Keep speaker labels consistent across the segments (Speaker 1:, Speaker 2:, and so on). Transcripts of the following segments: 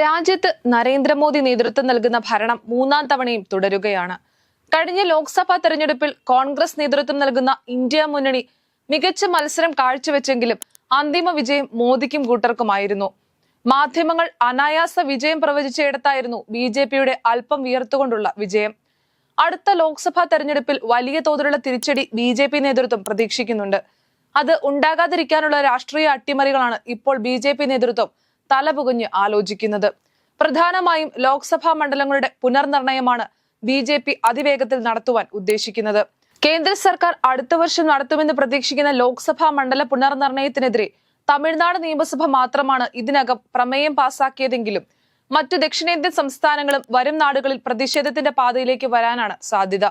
Speaker 1: രാജ്യത്ത് നരേന്ദ്രമോദി നേതൃത്വം നൽകുന്ന ഭരണം മൂന്നാം തവണയും തുടരുകയാണ്. കഴിഞ്ഞ ലോക്സഭാ തെരഞ്ഞെടുപ്പിൽ കോൺഗ്രസ് നേതൃത്വം നൽകുന്ന ഇന്ത്യ മുന്നണി മികച്ച മത്സരം കാഴ്ചവെച്ചെങ്കിലും അന്തിമ വിജയം മോദിക്കും കൂട്ടർക്കുമായിരുന്നു. മാധ്യമങ്ങൾ അനായാസ വിജയം പ്രവചിച്ചയിടത്തായിരുന്നു ബി ജെ പിയുടെ അല്പം വിയർത്തുകൊണ്ടുള്ള വിജയം. അടുത്ത ലോക്സഭാ തെരഞ്ഞെടുപ്പിൽ വലിയ തോതിലുള്ള തിരിച്ചടി ബി ജെ പി നേതൃത്വം പ്രതീക്ഷിക്കുന്നുണ്ട്. അത് ഉണ്ടാകാതിരിക്കാനുള്ള രാഷ്ട്രീയ അട്ടിമറികളാണ് ഇപ്പോൾ ബി ജെ പി നേതൃത്വം തലപുകഞ്ഞ് ആലോചിക്കുന്നത്. പ്രധാനമായും ലോക്സഭാ മണ്ഡലങ്ങളുടെ പുനർനിർണയമാണ് ബി ജെ പി അതിവേഗത്തിൽ നടത്തുവാൻ ഉദ്ദേശിക്കുന്നത്. കേന്ദ്ര സർക്കാർ അടുത്ത വർഷം നടത്തുമെന്ന് പ്രതീക്ഷിക്കുന്ന ലോക്സഭാ മണ്ഡല പുനർനിർണയത്തിനെതിരെ തമിഴ്നാട് നിയമസഭ മാത്രമാണ് ഇതിനകം പ്രമേയം പാസാക്കിയതെങ്കിലും മറ്റു ദക്ഷിണേന്ത്യൻ സംസ്ഥാനങ്ങളും വരും നാടുകളിൽ പ്രതിഷേധത്തിന്റെ പാതയിലേക്ക് വരാനാണ് സാധ്യത.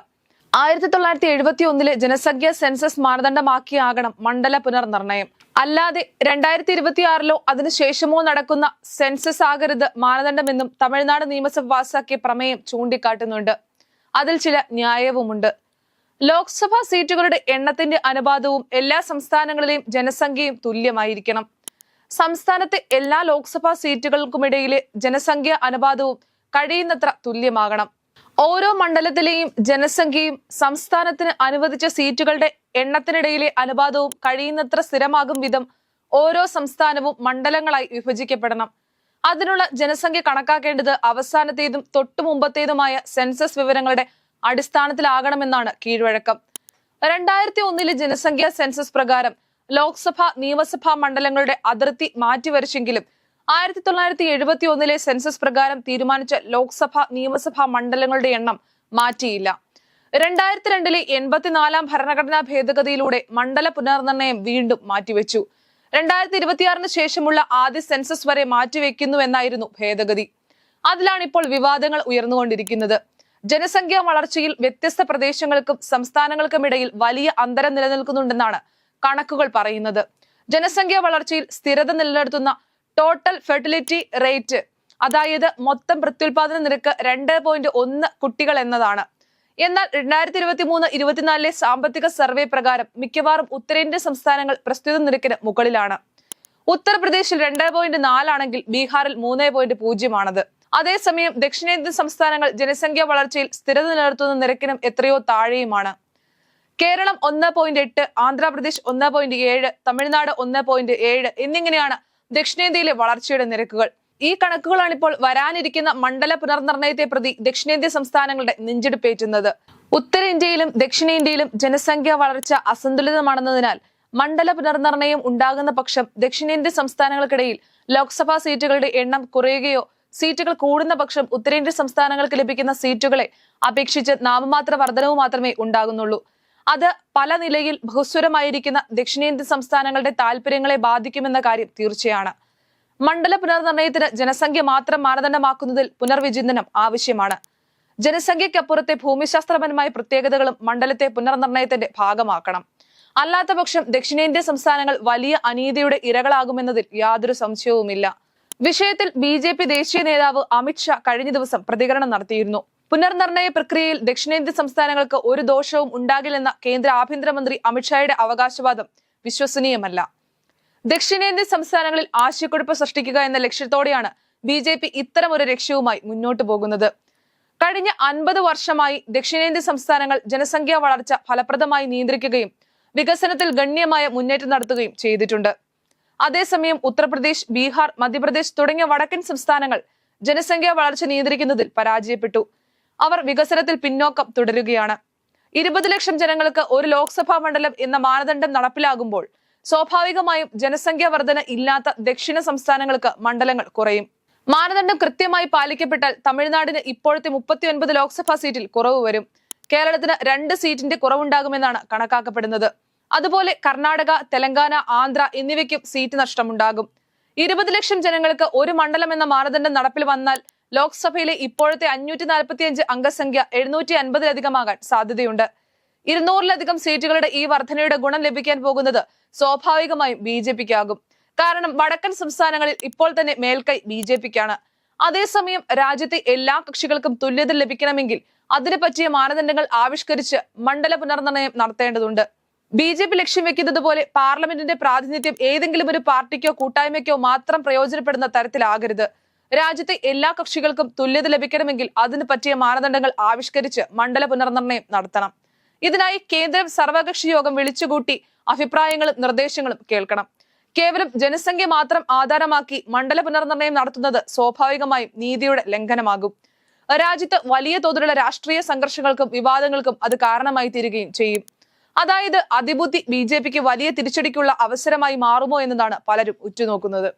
Speaker 1: ആയിരത്തി തൊള്ളായിരത്തി എഴുപത്തി ഒന്നിലെ ജനസംഖ്യ സെൻസസ് മാനദണ്ഡമാക്കിയാകണം മണ്ഡല പുനർനിർണയം അല്ലാതെ രണ്ടായിരത്തി ഇരുപത്തിയാറിലോ അതിനുശേഷമോ നടക്കുന്ന സെൻസസ് ആകരുത് മാനദണ്ഡമെന്നും തമിഴ്നാട് നിയമസഭ പാസാക്കിയ പ്രമേയം ചൂണ്ടിക്കാട്ടുന്നുണ്ട്. അതിൽ ചില ന്യായവുമുണ്ട്. ലോക്സഭാ സീറ്റുകളുടെ എണ്ണത്തിന്റെ അനുപാതവും എല്ലാ സംസ്ഥാനങ്ങളിലെയും ജനസംഖ്യയും തുല്യമായിരിക്കണം. സംസ്ഥാനത്തെ എല്ലാ ലോക്സഭാ സീറ്റുകൾക്കുമിടയിലെ ജനസംഖ്യ അനുപാതവും കഴിയുന്നത്ര തുല്യമാകണം. ഓരോ മണ്ഡലത്തിലെയും ജനസംഖ്യയും സംസ്ഥാനത്തിന് അനുവദിച്ച സീറ്റുകളുടെ എണ്ണത്തിനിടയിലെ അനുപാതവും കഴിയുന്നത്ര സ്ഥിരമാകും വിധം ഓരോ സംസ്ഥാനവും മണ്ഡലങ്ങളായി വിഭജിക്കപ്പെടണം. അതിനുള്ള ജനസംഖ്യ കണക്കാക്കേണ്ടത് അവസാനത്തേതും തൊട്ടു മുമ്പത്തേതുമായ സെൻസസ് വിവരങ്ങളുടെ അടിസ്ഥാനത്തിലാകണമെന്നാണ് കീഴ്വഴക്കം. രണ്ടായിരത്തി ഒന്നിലെ ജനസംഖ്യാ സെൻസസ് പ്രകാരം ലോക്സഭ നിയമസഭാ മണ്ഡലങ്ങളുടെ അതിർത്തി മാറ്റിവരച്ചെങ്കിലും ആയിരത്തി തൊള്ളായിരത്തി എഴുപത്തി ഒന്നിലെ സെൻസസ് പ്രകാരം തീരുമാനിച്ച ലോക്സഭ നിയമസഭാ മണ്ഡലങ്ങളുടെ എണ്ണം മാറ്റിയില്ല. രണ്ടായിരത്തി രണ്ടിലെ എൺപത്തിനാലാം ഭരണഘടനാ ഭേദഗതിയിലൂടെ മണ്ഡല പുനർനിർണയം വീണ്ടും മാറ്റിവെച്ചു. രണ്ടായിരത്തി ഇരുപത്തിയാറിന് ശേഷമുള്ള ആദ്യ സെൻസസ് വരെ മാറ്റിവെക്കുന്നുവെന്നായിരുന്നു ഭേദഗതി. അതിലാണ് ഇപ്പോൾ വിവാദങ്ങൾ ഉയർന്നുകൊണ്ടിരിക്കുന്നത്. ജനസംഖ്യാ വളർച്ചയിൽ വ്യത്യസ്ത പ്രദേശങ്ങൾക്കും സംസ്ഥാനങ്ങൾക്കും ഇടയിൽ വലിയ അന്തരം നിലനിൽക്കുന്നുണ്ടെന്നാണ് കണക്കുകൾ പറയുന്നത്. ജനസംഖ്യാ വളർച്ചയിൽ സ്ഥിരത നിലനിർത്തുന്ന ടോട്ടൽ ഫെർട്ടിലിറ്റി റേറ്റ് അതായത് മൊത്തം പ്രത്യുൽപാദന നിരക്ക് രണ്ട് പോയിന്റ് ഒന്ന് കുട്ടികൾ എന്നതാണ്. എന്നാൽ രണ്ടായിരത്തി ഇരുപത്തി മൂന്ന് ഇരുപത്തിനാലിലെ സാമ്പത്തിക സർവേ പ്രകാരം മിക്കവാറും ഉത്തരേന്ത്യൻ സംസ്ഥാനങ്ങൾ പ്രസ്തുത നിരക്കിന് മുകളിലാണ്. ഉത്തർപ്രദേശിൽ രണ്ട് പോയിന്റ് നാലാണെങ്കിൽ ബീഹാറിൽ മൂന്ന് പോയിന്റ് പൂജ്യമാണത് അതേസമയം ദക്ഷിണേന്ത്യൻ സംസ്ഥാനങ്ങൾ ജനസംഖ്യാ വളർച്ചയിൽ സ്ഥിരത നിലനിർത്തുന്ന നിരക്കിനും എത്രയോ താഴെയുമാണ്. കേരളം ഒന്ന് പോയിന്റ് എട്ട് ആന്ധ്രാപ്രദേശ് ഒന്ന് പോയിന്റ് ഏഴ് തമിഴ്നാട് ഒന്ന് പോയിന്റ് ഏഴ് എന്നിങ്ങനെയാണ് ദക്ഷിണേന്ത്യയിലെ വളർച്ചയുടെ നിരക്കുകൾ. ഈ കണക്കുകളാണ് ഇപ്പോൾ വരാനിരിക്കുന്ന മണ്ഡല പുനർനിർണയത്തെ പ്രതി ദക്ഷിണേന്ത്യ സംസ്ഥാനങ്ങളുടെ നെഞ്ചെടുപ്പേറ്റുന്നത്. ഉത്തരേന്ത്യയിലും ദക്ഷിണേന്ത്യയിലും ജനസംഖ്യാ വളർച്ച അസന്തുലിതമാണെന്നതിനാൽ മണ്ഡല പുനർനിർണയം ഉണ്ടാകുന്ന പക്ഷം ദക്ഷിണേന്ത്യ സംസ്ഥാനങ്ങൾക്കിടയിൽ ലോക്സഭാ സീറ്റുകളുടെ എണ്ണം കുറയുകയോ സീറ്റുകൾ കൂടുന്ന പക്ഷം ഉത്തരേന്ത്യ സംസ്ഥാനങ്ങൾക്ക് ലഭിക്കുന്ന സീറ്റുകളെ അപേക്ഷിച്ച് നാമമാത്ര വർധനവ് മാത്രമേ ഉണ്ടാകുന്നുള്ളൂ. അത് പല നിലയിൽ ബഹുസ്വരമായിരിക്കുന്ന ദക്ഷിണേന്ത്യൻ സംസ്ഥാനങ്ങളുടെ താൽപര്യങ്ങളെ ബാധിക്കുമെന്ന കാര്യം തീർച്ചയാണ്. മണ്ഡല പുനർനിർണയത്തിന് ജനസംഖ്യ മാത്രം മാനദണ്ഡമാക്കുന്നതിൽ പുനർവിചിന്തനം ആവശ്യമാണ്. ജനസംഖ്യയ്ക്കപ്പുറത്തെ ഭൂമിശാസ്ത്രപരമായ പ്രത്യേകതകളും മണ്ഡലത്തെ പുനർനിർണയത്തിന്റെ ഭാഗമാക്കണം. അല്ലാത്ത പക്ഷം ദക്ഷിണേന്ത്യൻ സംസ്ഥാനങ്ങൾ വലിയ അനീതിയുടെ ഇരകളാകുമെന്നതിൽ യാതൊരു സംശയവുമില്ല. വിഷയത്തിൽ ബി ദേശീയ നേതാവ് അമിത്ഷാ കഴിഞ്ഞ ദിവസം പ്രതികരണം നടത്തിയിരുന്നു. പുനർനിർണയ പ്രക്രിയയിൽ ദക്ഷിണേന്ത്യൻ സംസ്ഥാനങ്ങൾക്ക് ഒരു ദോഷവും ഉണ്ടാകില്ലെന്ന കേന്ദ്ര ആഭ്യന്തരമന്ത്രി അമിത്ഷായുടെ അവകാശവാദം വിശ്വസനീയമല്ല. ദക്ഷിണേന്ത്യൻ സംസ്ഥാനങ്ങളിൽ ആശയക്കുഴപ്പ് സൃഷ്ടിക്കുക എന്ന ലക്ഷ്യത്തോടെയാണ് ബി ജെ പി ഇത്തരമൊരു ലക്ഷ്യവുമായി മുന്നോട്ട് പോകുന്നത്. കഴിഞ്ഞ അൻപത് വർഷമായി ദക്ഷിണേന്ത്യൻ സംസ്ഥാനങ്ങൾ ജനസംഖ്യാ വളർച്ച ഫലപ്രദമായി നിയന്ത്രിക്കുകയും വികസനത്തിൽ ഗണ്യമായ മുന്നേറ്റം നടത്തുകയും ചെയ്തിട്ടുണ്ട്. അതേസമയം ഉത്തർപ്രദേശ് ബീഹാർ മധ്യപ്രദേശ് തുടങ്ങിയ വടക്കൻ സംസ്ഥാനങ്ങൾ ജനസംഖ്യാ വളർച്ച നിയന്ത്രിക്കുന്നതിൽ പരാജയപ്പെട്ടു. അവർ വികസനത്തിൽ പിന്നോക്കം തുടരുകയാണ്. ഇരുപത് ലക്ഷം ജനങ്ങൾക്ക് ഒരു ലോക്സഭാ മണ്ഡലം എന്ന മാനദണ്ഡം നടപ്പിലാകുമ്പോൾ സ്വാഭാവികമായും ജനസംഖ്യാ വർധന ഇല്ലാത്ത ദക്ഷിണ സംസ്ഥാനങ്ങൾക്ക് മണ്ഡലങ്ങൾ കുറയും. മാനദണ്ഡം കൃത്യമായി പാലിക്കപ്പെട്ടാൽ തമിഴ്നാടിന് ഇപ്പോഴത്തെ മുപ്പത്തി ഒൻപത് ലോക്സഭാ സീറ്റിൽ കുറവ് വരും. കേരളത്തിന് രണ്ട് സീറ്റിന്റെ കുറവുണ്ടാകുമെന്നാണ് കണക്കാക്കപ്പെടുന്നത്. അതുപോലെ കർണാടക തെലങ്കാന ആന്ധ്ര എന്നിവയ്ക്കും സീറ്റ് നഷ്ടമുണ്ടാകും. ഇരുപത് ലക്ഷം ജനങ്ങൾക്ക് ഒരു മണ്ഡലം എന്ന മാനദണ്ഡം നടപ്പിൽ വന്നാൽ ലോക്സഭയിലെ ഇപ്പോഴത്തെ അഞ്ഞൂറ്റി നാൽപ്പത്തിയഞ്ച് അംഗസംഖ്യ എഴുന്നൂറ്റി അൻപതിലധികമാകാൻ സാധ്യതയുണ്ട്. ഇരുന്നൂറിലധികം സീറ്റുകളുടെ ഈ വർധനയുടെ ഗുണം ലഭിക്കാൻ പോകുന്നത് സ്വാഭാവികമായും ബി ജെ പിക്കാകും. കാരണം വടക്കൻ സംസ്ഥാനങ്ങളിൽ ഇപ്പോൾ തന്നെ മേൽക്കൈ ബി ജെ പിക്കാണ്. അതേസമയം രാജ്യത്തെ എല്ലാ കക്ഷികൾക്കും തുല്യത ലഭിക്കണമെങ്കിൽ അതിനെ പറ്റിയ മാനദണ്ഡങ്ങൾ ആവിഷ്കരിച്ച് മണ്ഡല പുനർനിർണയം നടത്തേണ്ടതുണ്ട്. ബി ജെ പി ലക്ഷ്യം വെക്കുന്നത് പോലെ പാർലമെന്റിന്റെ പ്രാതിനിധ്യം ഏതെങ്കിലും ഒരു പാർട്ടിക്കോ കൂട്ടായ്മയ്ക്കോ മാത്രം പ്രയോജനപ്പെടുന്ന തരത്തിലാകരുത്. രാജ്യത്തെ എല്ലാ കക്ഷികൾക്കും തുല്യത ലഭിക്കണമെങ്കിൽ അതിന് പറ്റിയ മാനദണ്ഡങ്ങൾ ആവിഷ്കരിച്ച് മണ്ഡല പുനർനിർണയം നടത്തണം. ഇതിനായി കേന്ദ്രം സർവകക്ഷി യോഗം വിളിച്ചുകൂട്ടി അഭിപ്രായങ്ങളും നിർദ്ദേശങ്ങളും കേൾക്കണം. കേവലം ജനസംഖ്യ മാത്രം ആധാരമാക്കി മണ്ഡല പുനർനിർണയം നടത്തുന്നത് സ്വാഭാവികമായും നീതിയുടെ ലംഘനമാകും. രാജ്യത്ത് വലിയ തോതിലുള്ള രാഷ്ട്രീയ സംഘർഷങ്ങൾക്കും വിവാദങ്ങൾക്കും അത് കാരണമായി തീരുകയും ചെയ്യും. അതായത് അതിബുദ്ധി ബി വലിയ തിരിച്ചടിക്കുള്ള അവസരമായി മാറുമോ എന്നതാണ് പലരും ഉറ്റുനോക്കുന്നത്.